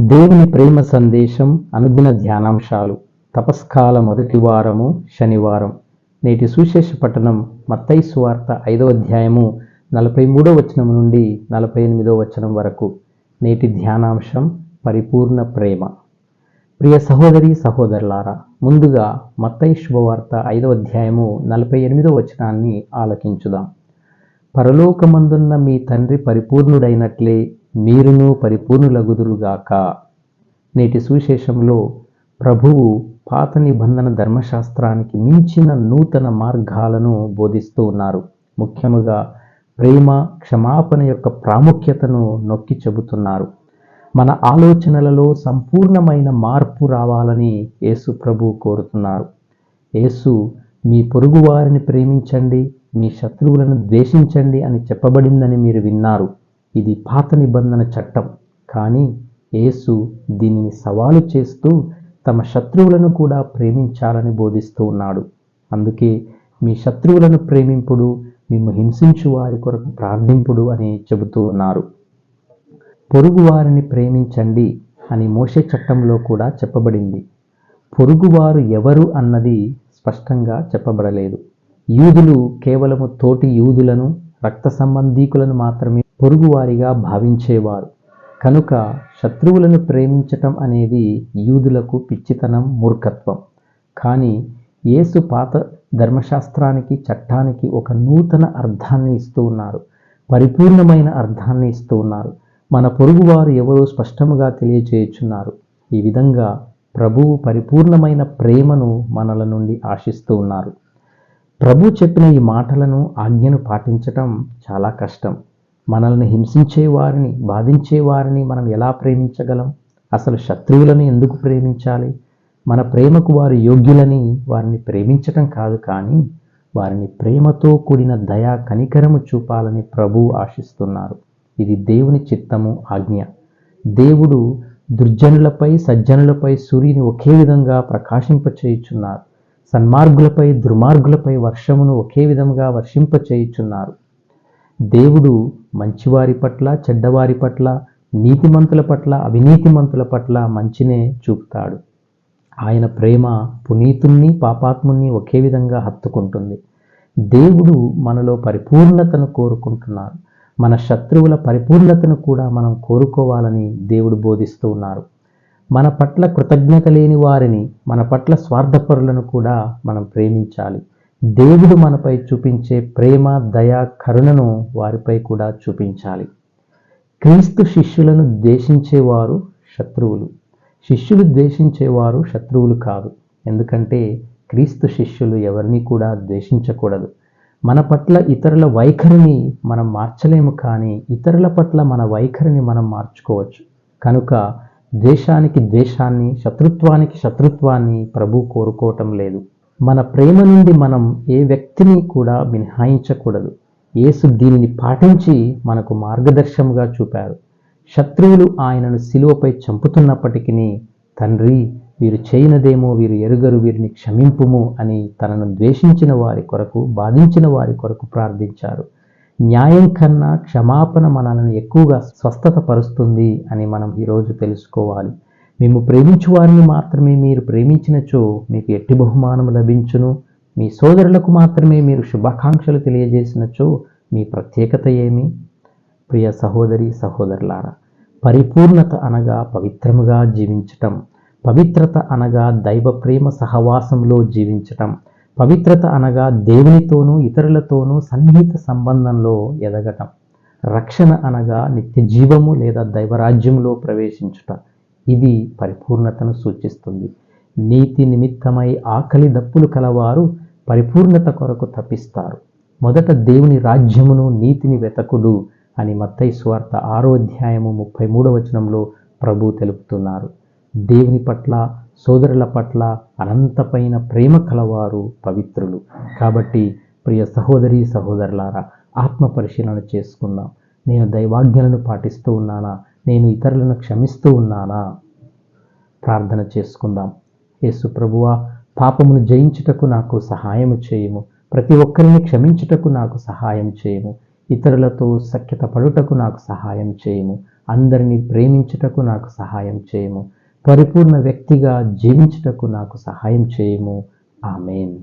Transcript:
దేవుని ప్రేమ సందేశం అనుదిన ధ్యానాంశాలు. తపస్కాల మొదటి వారము శనివారం. నేటి సుశేష పట్టణం మత్తయి సువార్త ఐదవ అధ్యాయము నలభై మూడో వచనం నుండి నలభై ఎనిమిదో వచనం వరకు. నేటి ధ్యానాంశం పరిపూర్ణ ప్రేమ. ప్రియ సహోదరి సహోదరులారా ముందుగా మత్తయి శుభవార్త ఐదవ అధ్యాయము నలభై ఎనిమిదో వచనాన్ని ఆలకించుదాం. పరలోకమందున్న మీ తండ్రి పరిపూర్ణుడైనట్లే మీరును పరిపూర్ణులగుదురుగాక. నేటి సువిశేషంలో ప్రభువు పాత నిబంధన ధర్మశాస్త్రానికి మించిన నూతన మార్గాలను బోధిస్తూ ఉన్నారు. ముఖ్యముగా ప్రేమ క్షమాపణ యొక్క ప్రాముఖ్యతను నొక్కి చెబుతున్నారు. మన ఆలోచనలలో సంపూర్ణమైన మార్పు రావాలని యేసు ప్రభు కోరుతున్నారు. యేసు మీ పొరుగువారిని ప్రేమించండి మీ శత్రువులను ద్వేషించండి అని చెప్పబడిందని మీరు విన్నారు. ఇది పాత నిబంధన చట్టం. కానీ యేసు దీనిని సవాలు చేస్తూ తమ శత్రువులను కూడా ప్రేమించాలని బోధిస్తూ ఉన్నాడు. అందుకే మీ శత్రువులను ప్రేమింపుడు మిమ్ము హింసించు వారి కొరకు ప్రార్థింపుడు అని చెబుతూ ఉన్నారు. పొరుగువారిని ప్రేమించండి అని మోషే చట్టంలో కూడా చెప్పబడింది. పొరుగువారు ఎవరు అన్నది స్పష్టంగా చెప్పబడలేదు. యూదులు కేవలము తోటి యూదులను రక్త సంబంధీకులను మాత్రమే పొరుగువారిగా భావించేవారు. కనుక శత్రువులను ప్రేమించటం అనేది యూదులకు పిచ్చితనం మూర్ఖత్వం. కానీ యేసు పాత ధర్మశాస్త్రానికి చట్టానికి ఒక నూతన అర్థాన్ని ఇస్తూ ఉన్నారు. పరిపూర్ణమైన అర్థాన్ని ఇస్తూ ఉన్నారు. మన పొరుగువారు ఎవరో స్పష్టముగా తెలియజేయుచున్నారు ఈ విధంగా ప్రభువు పరిపూర్ణమైన ప్రేమను మనల నుండి ఆశిస్తూ ఉన్నారు. ప్రభు చెప్పిన ఈ మాటలను ఆజ్ఞను పాటించటం చాలా కష్టం. మనల్ని హింసించే వారిని బాధించే వారిని మనం ఎలా ప్రేమించగలం? అసలు శత్రువులను ఎందుకు ప్రేమించాలి? మన ప్రేమకు వారు యోగ్యులని వారిని ప్రేమించటం కాదు కానీ వారిని ప్రేమతో కూడిన దయా కనికరము చూపాలని ప్రభు ఆశిస్తున్నారు. ఇది దేవుని చిత్తము ఆజ్ఞ. దేవుడు దుర్జనులపై సజ్జనులపై సూర్యుని ఒకే విధంగా ప్రకాశింపచేయుచున్నారు. సన్మార్గులపై దుర్మార్గులపై వర్షమును ఒకే విధంగా వర్షింపచేయుచున్నారు. దేవుడు మంచివారి పట్ల చెడ్డవారి పట్ల నీతిమంతుల పట్ల అవినీతిమంతుల పట్ల మంచినే చూపుతాడు. ఆయన ప్రేమ పునీతుణ్ణి పాపాత్ముణ్ణి ఒకే విధంగా హత్తుకుంటుంది. దేవుడు మనలో పరిపూర్ణతను కోరుకుంటున్నారు మన శత్రువుల పరిపూర్ణతను కూడా మనం కోరుకోవాలని దేవుడు బోధిస్తూ ఉన్నారు. మన పట్ల కృతజ్ఞత లేని వారిని మన పట్ల స్వార్థపరులను కూడా మనం ప్రేమించాలి. దేవుడు మనపై చూపించే ప్రేమ దయ కరుణను వారిపై కూడా చూపించాలి. క్రీస్తు శిష్యులను ద్వేషించేవారు శత్రువులు. శిష్యులు ద్వేషించేవారు శత్రువులు కాదు. ఎందుకంటే క్రీస్తు శిష్యులు ఎవరిని కూడా ద్వేషించకూడదు. మన పట్ల ఇతరుల వైఖరిని మనం మార్చలేము కానీ ఇతరుల పట్ల మన వైఖరిని మనం మార్చుకోవచ్చు. కనుక ద్వేషానికి ద్వేషాన్ని శత్రుత్వానికి శత్రుత్వాన్ని ప్రభు కోరుకోవటం లేదు. మన ప్రేమ నుండి మనం ఏ వ్యక్తిని కూడా మినహాయించకూడదు. యేసు దీనిని పాటించి మనకు మార్గదర్శముగా చూపారు. శత్రువులు ఆయనను శిలువపై చంపుతున్నప్పటికీ తండ్రి వీరు చేయనదేమో వీరు ఎరుగరు వీరిని క్షమింపుము అని తనను ద్వేషించిన వారి కొరకు బాధించిన వారి కొరకు ప్రార్థించారు. న్యాయం కన్నా క్షమాపణ మనల్ని ఎక్కువగా స్వస్థత పరుస్తుంది అని మనం ఈరోజు తెలుసుకోవాలి. మేము ప్రేమించు వారిని మాత్రమే మీరు ప్రేమించినచో మీకు ఎట్టి బహుమానం లభించును. మీ సోదరులకు మాత్రమే మీరు శుభాకాంక్షలు తెలియజేసినచో మీ ప్రత్యేకత ఏమి? ప్రియ సహోదరి సహోదరులారా పరిపూర్ణత అనగా పవిత్రముగా జీవించటం. పవిత్రత అనగా దైవ ప్రేమ సహవాసంలో జీవించటం. పవిత్రత అనగా దేవునితోనూ ఇతరులతోనూ సన్నిహిత సంబంధంలో ఎదగటం. రక్షణ అనగా నిత్య జీవము లేదా దైవరాజ్యంలో ప్రవేశించుట. ఇది పరిపూర్ణతను సూచిస్తుంది. నీతి నిమిత్తమై ఆకలి దప్పులు కలవారు పరిపూర్ణత కొరకు తప్పిస్తారు. మొదట దేవుని రాజ్యమును నీతిని వెతకుడు అని మత్తయి స్వార్థ ఆరో అధ్యాయము ముప్పై మూడవ వచనంలో ప్రభు తెలుపుతున్నారు. దేవుని పట్ల సోదరుల పట్ల అనంతపైన ప్రేమ కలవారు పవిత్రులు. కాబట్టి ప్రియ సహోదరి సహోదరులారా ఆత్మ పరిశీలన చేసుకుందాం. నేను దైవాజ్ఞలను పాటిస్తూ ఉన్నానా? నేను ఇతరులను క్షమిస్తూ ఉన్నానా? ప్రార్థన చేసుకుందాం. యేసు ప్రభువా పాపమును జయించుటకు నాకు సహాయము చేయము. ప్రతి ఒక్కరిని క్షమించుటకు నాకు సహాయం చేయము. ఇతరులతో సఖ్యత పడుటకు నాకు సహాయం చేయము. అందరినీ ప్రేమించుటకు నాకు సహాయం చేయము. పరిపూర్ణ వ్యక్తిగా జీవించుటకు నాకు సహాయం చేయము. ఆమెన్.